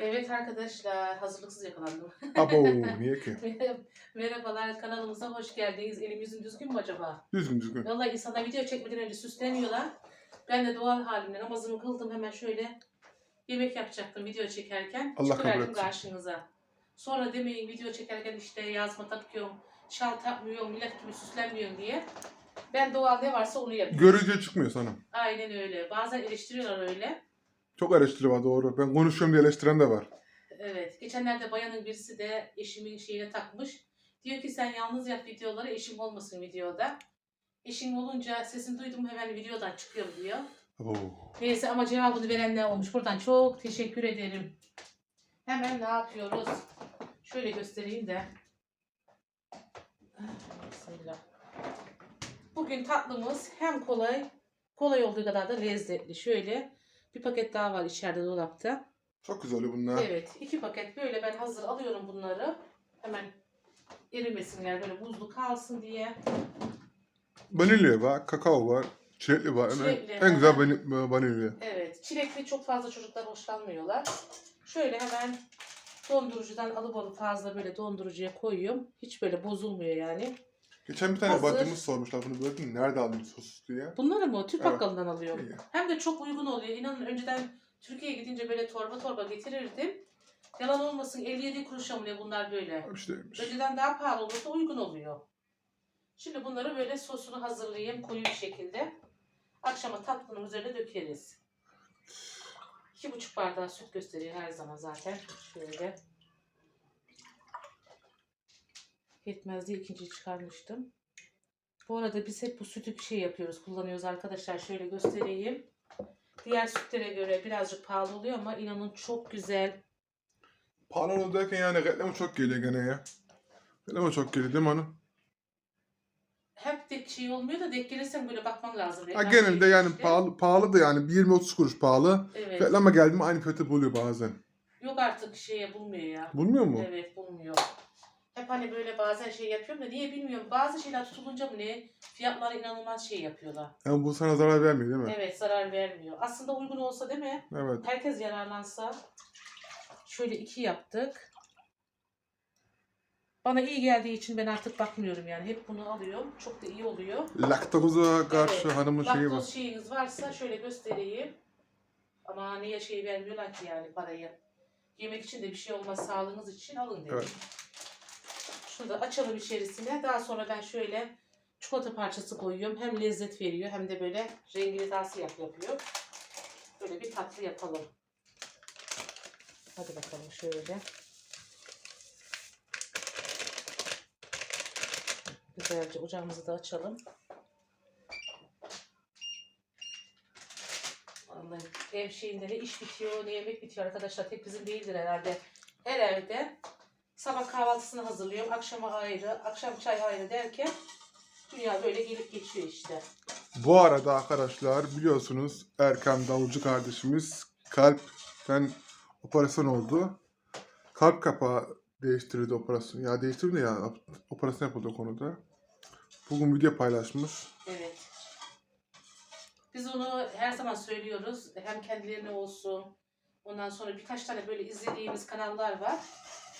Evet arkadaşlar, hazırlıksız yakalandım. Abo niye ki? Merhabalar, kanalımıza hoş geldiniz. Elim yüzüm düzgün mü acaba? Düzgün düzgün. Vallahi insana video çekmeden önce süsleniyorlar. Ben de doğal halimle namazımı kıldım hemen şöyle yemek yapacaktım video çekerken. Allah kabul etsin. karşınıza. Sonra demeyin video çekerken işte yazma takıyorum, şal takmıyorum, millet gibi süslenmiyorum diye. Ben doğal ne varsa onu yapıyorum. Görücüye çıkmıyor sana. Aynen öyle. Bazen eleştiriyorlar öyle. Çok eleştiri doğru. Ben konuşuyorum diye eleştiren de var. Evet. Geçenlerde bayanın birisi de eşimin şeyine takmış. Diyor ki sen yalnız yap videoları eşim olmasın videoda. Eşim olunca sesini duydum hemen videodan çıkıyorum diyor. Abo. Neyse ama cevabını verenler olmuş. Buradan çok teşekkür ederim. Hemen ne yapıyoruz? Şöyle göstereyim de. Bismillah. Bugün tatlımız hem kolay, kolay olduğu kadar da lezzetli. Şöyle bir paket daha var içeride dolapta. Çok güzel oluyor bunlar. Evet, iki paket böyle ben hazır alıyorum bunları. Hemen erimesinler böyle buzlu kalsın diye. Vanilya var, kakao var, çilekli var. En- Çilekli, en güzel vani- vanilya. Evet, çilekli çok fazla çocuklar hoşlanmıyorlar. Şöyle hemen dondurucudan alıp alıp fazla böyle dondurucuya koyuyorum. Hiç böyle bozulmuyor yani. Geçen bir tane Hazır. bacımız sormuşlar bunu mü? Nerede aldın sos diye. Bunları mı? Türk Evet. bakkalından alıyorum. İyi. Hem de çok uygun oluyor. İnanın önceden Türkiye'ye gidince böyle torba torba getirirdim. Yalan olmasın 57 kuruşa mı ne bunlar böyle. İşteymiş. Önceden daha pahalı olursa uygun oluyor. Şimdi bunları böyle sosunu hazırlayayım koyu bir şekilde. Akşama tatlının üzerine dökeriz. İki buçuk bardağı süt gösteriyor her zaman zaten. Şöyle. Yetmez diye ikinciyi çıkarmıştım. Bu arada biz hep bu sütü şey yapıyoruz, kullanıyoruz arkadaşlar. Şöyle göstereyim. Diğer sütlere göre birazcık pahalı oluyor ama inanın çok güzel. Pahalı derken yani reklamı çok geliyor gene ya. Reklamı çok geliyor değil mi hanım? Hep de şey olmuyor da denk gelirsen böyle bakman lazım. Ha, Reklam genelde şey yani işte. pahalı, pahalı da yani 20-30 kuruş pahalı. Evet. Reklama geldi mi aynı fiyatı buluyor bazen. Yok artık şeye bulmuyor ya. Bulmuyor mu? Evet bulmuyor. Hep hani böyle bazen şey yapıyorum da niye bilmiyorum. Bazı şeyler tutulunca mı ne fiyatları inanılmaz şey yapıyorlar. Yani bu sana zarar vermiyor değil mi? Evet zarar vermiyor. Aslında uygun olsa değil mi? Evet. Herkes yararlansa. Şöyle iki yaptık. Bana iyi geldiği için ben artık bakmıyorum yani. Hep bunu alıyorum. Çok da iyi oluyor. Laktoza karşı Evet. hanımın şeyi var. Laktoz şeyiniz varsa şöyle göstereyim. Ama niye şey vermiyorlar ki yani parayı. Yemek için de bir şey olmaz sağlığınız için alın dedim. Evet. Şunu da açalım içerisine. Daha sonra ben şöyle çikolata parçası koyuyorum. Hem lezzet veriyor hem de böyle rengini daha siyah yapıyor. Böyle bir tatlı yapalım. Hadi bakalım şöyle. Güzelce ocağımızı da açalım. Vallahi ev şeyinde ne iş bitiyor ne yemek bitiyor arkadaşlar. Tek bizim değildir herhalde. Her evde sabah kahvaltısını hazırlıyorum. Akşama ayrı, akşam çay ayrı derken dünya böyle gelip geçiyor işte. Bu arada arkadaşlar biliyorsunuz Erkan Davulcu kardeşimiz kalpten operasyon oldu. Kalp kapağı değiştirildi operasyon. Ya değiştirildi ya operasyon yapıldı o konuda. Bugün video paylaşmış. Evet. Biz onu her zaman söylüyoruz. Hem kendilerine olsun. Ondan sonra birkaç tane böyle izlediğimiz kanallar var.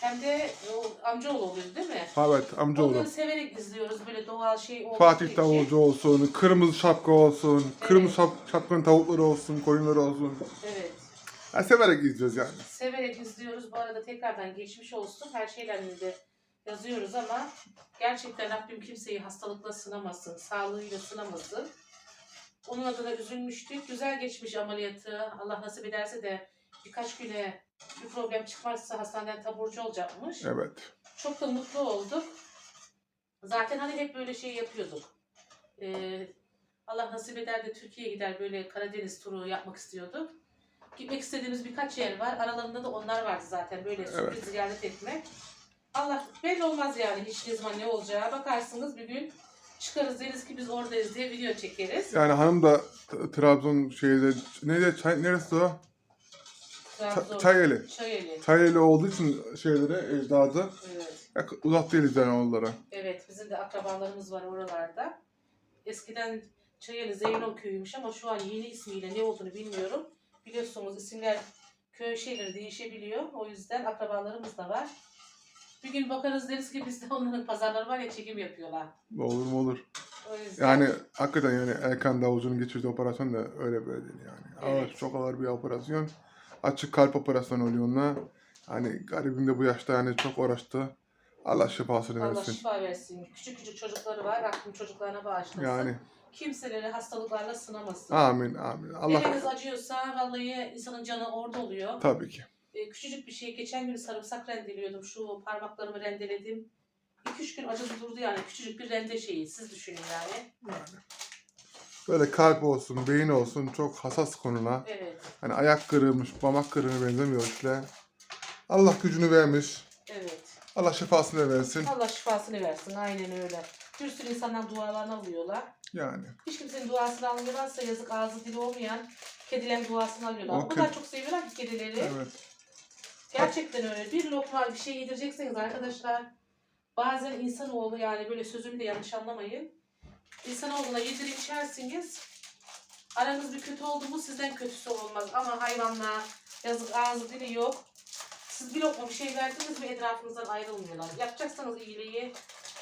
Hem de o amcaoğlu oluyor değil mi? Evet amcaoğlu. Onları severek izliyoruz. Böyle doğal şey olduğu Fatih için. Davulcu olsun, kırmızı şapka olsun, kırmızı şap şapkanın tavukları olsun, koyunları olsun. Evet. Ya severek izliyoruz yani. Severek izliyoruz. Bu arada tekrardan geçmiş olsun. Her şeylerini de yazıyoruz ama gerçekten Rabbim kimseyi hastalıkla sınamasın. Sağlığıyla sınamasın. Onun adına üzülmüştük. Güzel geçmiş ameliyatı. Allah nasip ederse de birkaç güne bir problem çıkmazsa hastaneden taburcu olacakmış. Evet. Çok da mutlu olduk. Zaten hani hep böyle şey yapıyorduk. Ee, Allah nasip eder de Türkiye'ye gider böyle Karadeniz turu yapmak istiyorduk. Gitmek istediğimiz birkaç yer var. Aralarında da onlar vardı zaten böyle sürpriz Evet. ziyaret etmek. Allah belli olmaz yani hiç ne zaman ne olacağı. Bakarsınız bir gün çıkarız deriz ki biz oradayız diye video çekeriz. Yani hanım da Trabzon şeyde çay neresi o? Trabzon, Ta- Çayeli. Çayeli. Çayeli olduğu için şeylere ecdadı Evet. ya, uzak değiliz yani onlara. Evet, bizim de akrabalarımız var oralarda. Eskiden Çayeli Zeyno köyüymüş ama şu an yeni ismiyle ne olduğunu bilmiyorum. Biliyorsunuz isimler köy şeyleri değişebiliyor. O yüzden akrabalarımız da var. Bir gün bakarız deriz ki bizde onların pazarları var ya çekim yapıyorlar. Olur mu olur. O yüzden Yani hakikaten yani Erkan Davulcu'nun geçirdiği operasyon da öyle böyle değil yani. Ağır, Evet. çok ağır bir operasyon. Açık kalp operasyonu oluyor onunla. Hani garibim de bu yaşta yani çok uğraştı. Allah şifasını Allah versin. şifa versin. Küçük küçük çocukları var. Rabbim çocuklarına bağışlasın. Yani Kimseleri hastalıklarla sınamasın. amin amin. Allah Eliniz acıyorsa vallahi insanın canı orada oluyor. tabii ki. Ee, küçücük bir şey. Geçen gün sarımsak rendeliyordum. Şu parmaklarımı rendeledim. 2-3 gün acıdı durdu yani. Küçücük bir rende şeyi. Siz düşünün yani. Yani. Böyle kalp olsun, beyin olsun çok hassas konular. Evet. Hani ayak kırılmış, parmak kırığına benzemiyor işte. Allah gücünü vermiş. Evet. Allah şifasını versin. Allah şifasını versin. Aynen öyle. Bir sürü insanlar dualarını alıyorlar. Yani. Hiç kimsenin duasını almıyorlarsa yazık ağzı dili olmayan kedilerin duasını alıyorlar. O kadar çok seviyorlar ki kedileri. Evet. Gerçekten öyle. Bir lokma bir şey yedirecekseniz arkadaşlar bazen insanoğlu yani böyle sözümü de yanlış anlamayın. İnsanoğluna yedirip içersiniz. Aranız bir kötü oldu mu sizden kötüsü olmaz. Ama hayvanlar yazık ağzı dili yok. Siz bir lokma bir şey verdiniz mi etrafınızdan ayrılmıyorlar. Yapacaksanız iyiliği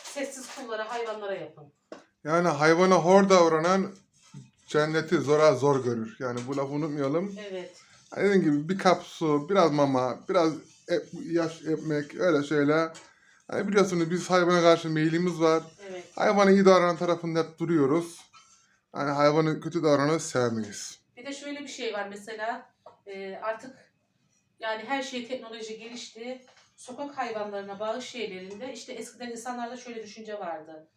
sessiz kullara, hayvanlara yapın. Yani hayvana hor davranan cenneti zora zor görür. Yani bu lafı unutmayalım. Evet. Dediğim gibi bir kap su, biraz mama, biraz et, yaş ekmek öyle şeyler. Hani biliyorsunuz biz hayvana karşı meyilimiz var. Evet. Hayvana iyi davranan tarafında hep duruyoruz. Hani hayvanı kötü davrananı sevmeyiz. Bir de şöyle bir şey var mesela e, artık yani her şey teknoloji gelişti. Sokak hayvanlarına bağış şeylerinde işte eskiden insanlarda şöyle düşünce vardı.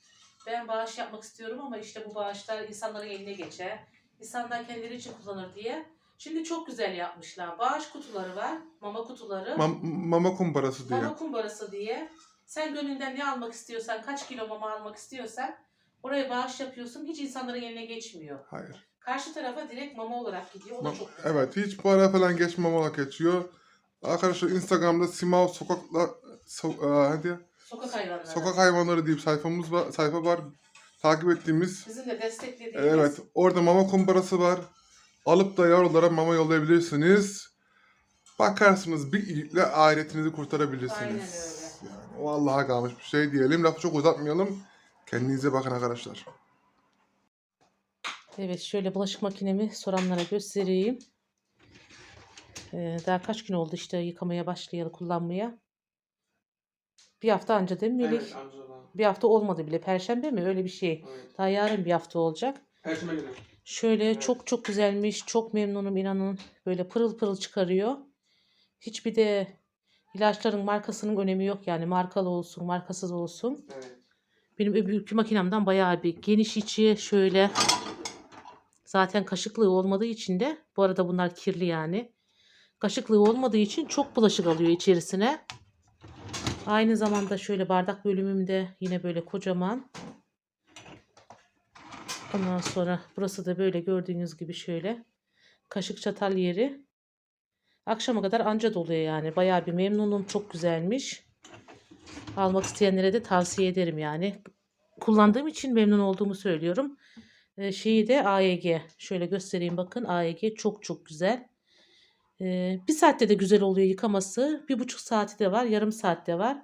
Ben bağış yapmak istiyorum ama işte bu bağışlar insanların eline geçer. İnsanlar kendileri için kullanır diye. Şimdi çok güzel yapmışlar. Bağış kutuları var. Mama kutuları. Mam- mama kumbarası diye. Mama kumbarası diye. Sen gönlünden ne almak istiyorsan, kaç kilo mama almak istiyorsan oraya bağış yapıyorsun. Hiç insanların eline geçmiyor. Hayır. Karşı tarafa direkt mama olarak gidiyor. O da Ma- çok güzel. Evet hiç para falan geçmem olarak geçiyor. Arkadaşlar Instagram'da Simav Sokaklar so, e, hadi, Sokak hayvanları. Sokak Hayvanları deyip sayfamız var, sayfa var. Takip ettiğimiz. Sizin de desteklediğiniz. Evet orada mama kumbarası var. Alıp da yavrulara mama yollayabilirsiniz. Bakarsınız bir iyilikle ahiretinizi kurtarabilirsiniz. Aynen öyle. O Allah'a kalmış bir şey diyelim. Lafı çok uzatmayalım. Kendinize bakın arkadaşlar. Evet şöyle bulaşık makinemi soranlara göstereyim. Ee, daha kaç gün oldu işte yıkamaya başlayalı kullanmaya. Bir hafta anca değil mi Melih? Evet. Bir hafta olmadı bile. Perşembe mi? Öyle bir şey. Evet. Daha yarın bir hafta olacak. Perşembe günü. Şöyle Evet. çok çok güzelmiş. Çok memnunum inanın. Böyle pırıl pırıl çıkarıyor. Hiçbir de ilaçların markasının önemi yok yani. Markalı olsun, markasız olsun. Evet. Benim öbürkü makinemden bayağı bir geniş içi şöyle. Zaten kaşıklığı olmadığı için de bu arada bunlar kirli yani. Kaşıklığı olmadığı için çok bulaşık alıyor içerisine. Aynı zamanda şöyle bardak bölümümde yine böyle kocaman. Ondan sonra burası da böyle gördüğünüz gibi şöyle kaşık çatal yeri. Akşama kadar anca doluyor yani. Bayağı bir memnunum. Çok güzelmiş. Almak isteyenlere de tavsiye ederim yani. Kullandığım için memnun olduğumu söylüyorum. Ee, şeyi de AEG. Şöyle göstereyim bakın. AEG çok çok güzel. Ee, bir saatte de güzel oluyor yıkaması. Bir buçuk saati de var. Yarım saatte var.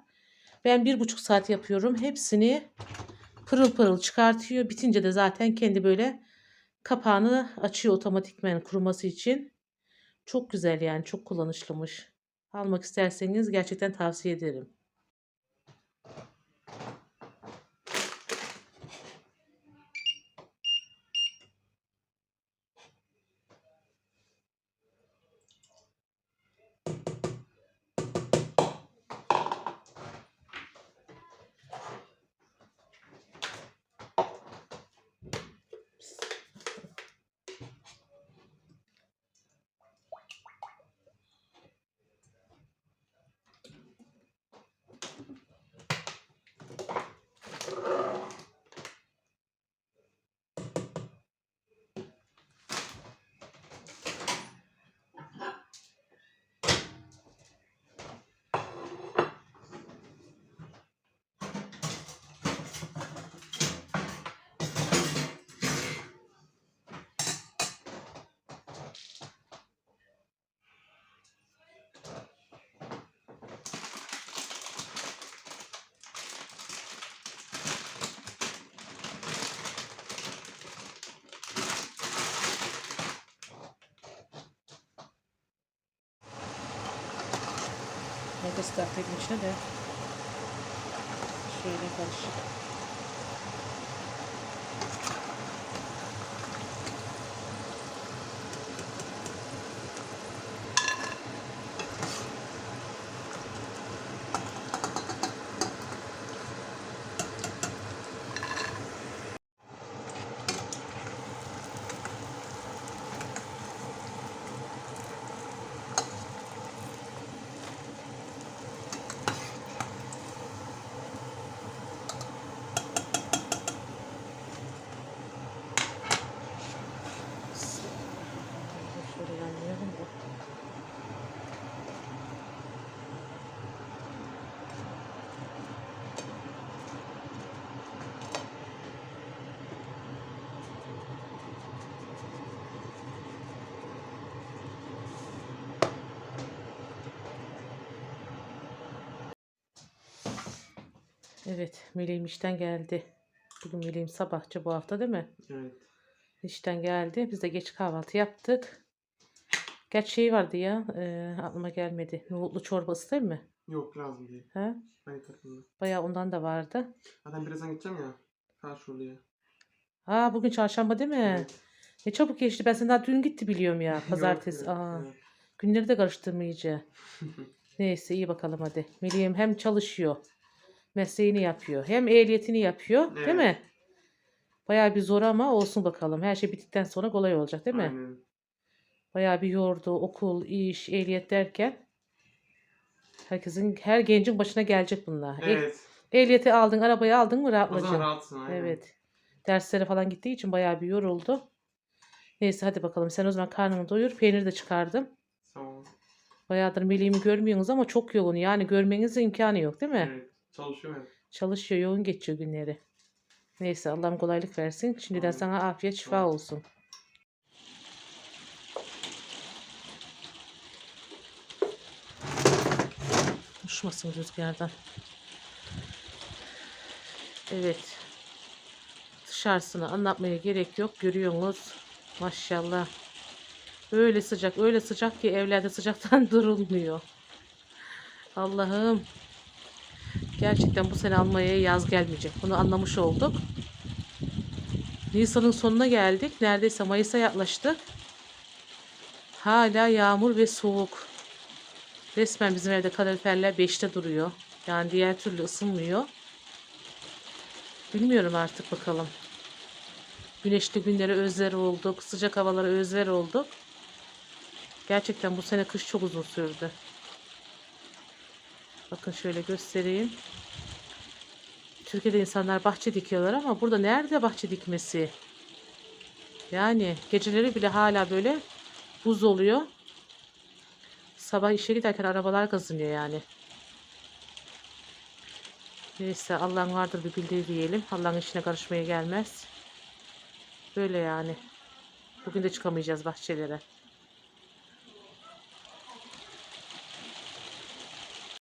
Ben bir buçuk saat yapıyorum. Hepsini pırıl pırıl çıkartıyor. Bitince de zaten kendi böyle kapağını açıyor otomatikmen kuruması için. Çok güzel yani. Çok kullanışlımış. Almak isterseniz gerçekten tavsiye ederim. Fıstık atayım içine de. Şöyle karışık. Şöyle yanlayalım da. Evet, Meleğim işten geldi. Bugün Meleğim sabahçı bu hafta değil mi? Evet. İşten geldi. Biz de geç kahvaltı yaptık. Gerçi şey vardı ya, e, aklıma gelmedi. Nohutlu çorbası değil mi? Yok lazım değil. Ha? Aynı takımda. Bayağı ondan da vardı. Zaten birazdan gideceğim ya. Karşılıya. Aa bugün çarşamba değil mi? Evet. Ne çabuk geçti. Ben sen daha dün gitti biliyorum ya. Pazartesi. yok, Aa, evet. günleri de karıştırma iyice. Neyse iyi bakalım hadi. Meleğim hem çalışıyor. Mesleğini yapıyor. Hem ehliyetini yapıyor. Değil Evet. mi? Bayağı bir zor ama olsun bakalım. Her şey bittikten sonra kolay olacak değil mi? Aynen. Bayağı bir yordu. Okul, iş, ehliyet derken. Herkesin, her gencin başına gelecek bunlar. Eh- Evet. Ehliyeti aldın, arabayı aldın mı O zaman rahatlayacaksın. rahatsın. Aynen. Evet. Derslere falan gittiği için bayağı bir yoruldu. Neyse hadi bakalım. Sen o zaman karnını doyur. Peynir de çıkardım. Tamam. Bayağıdır Melih'imi görmüyorsunuz ama çok yoğun. Yani görmeniz imkanı yok değil mi? Evet. Çalışıyor hep. Çalışıyor, yoğun geçiyor günleri. Neyse Allah'ım kolaylık versin. Şimdiden Amin. sana afiyet şifa Amin. olsun. Uçmasın rüzgardan. Evet. Dışarısını anlatmaya gerek yok. Görüyorsunuz. Maşallah. Öyle sıcak, öyle sıcak ki evlerde sıcaktan durulmuyor. Allah'ım. Gerçekten bu sene Almanya'ya yaz gelmeyecek. Bunu anlamış olduk. Nisan'ın sonuna geldik. Neredeyse Mayıs'a yaklaştık. Hala yağmur ve soğuk. Resmen bizim evde kaloriferler 5'te duruyor. Yani diğer türlü ısınmıyor. Bilmiyorum artık bakalım. Güneşli günlere özler olduk. Sıcak havalara özler olduk. Gerçekten bu sene kış çok uzun sürdü. Bakın şöyle göstereyim. Türkiye'de insanlar bahçe dikiyorlar ama burada nerede bahçe dikmesi? Yani geceleri bile hala böyle buz oluyor. Sabah işe giderken arabalar kazınıyor yani. Neyse Allah'ın vardır bir bildiği diyelim. Allah'ın işine karışmaya gelmez. Böyle yani. Bugün de çıkamayacağız bahçelere.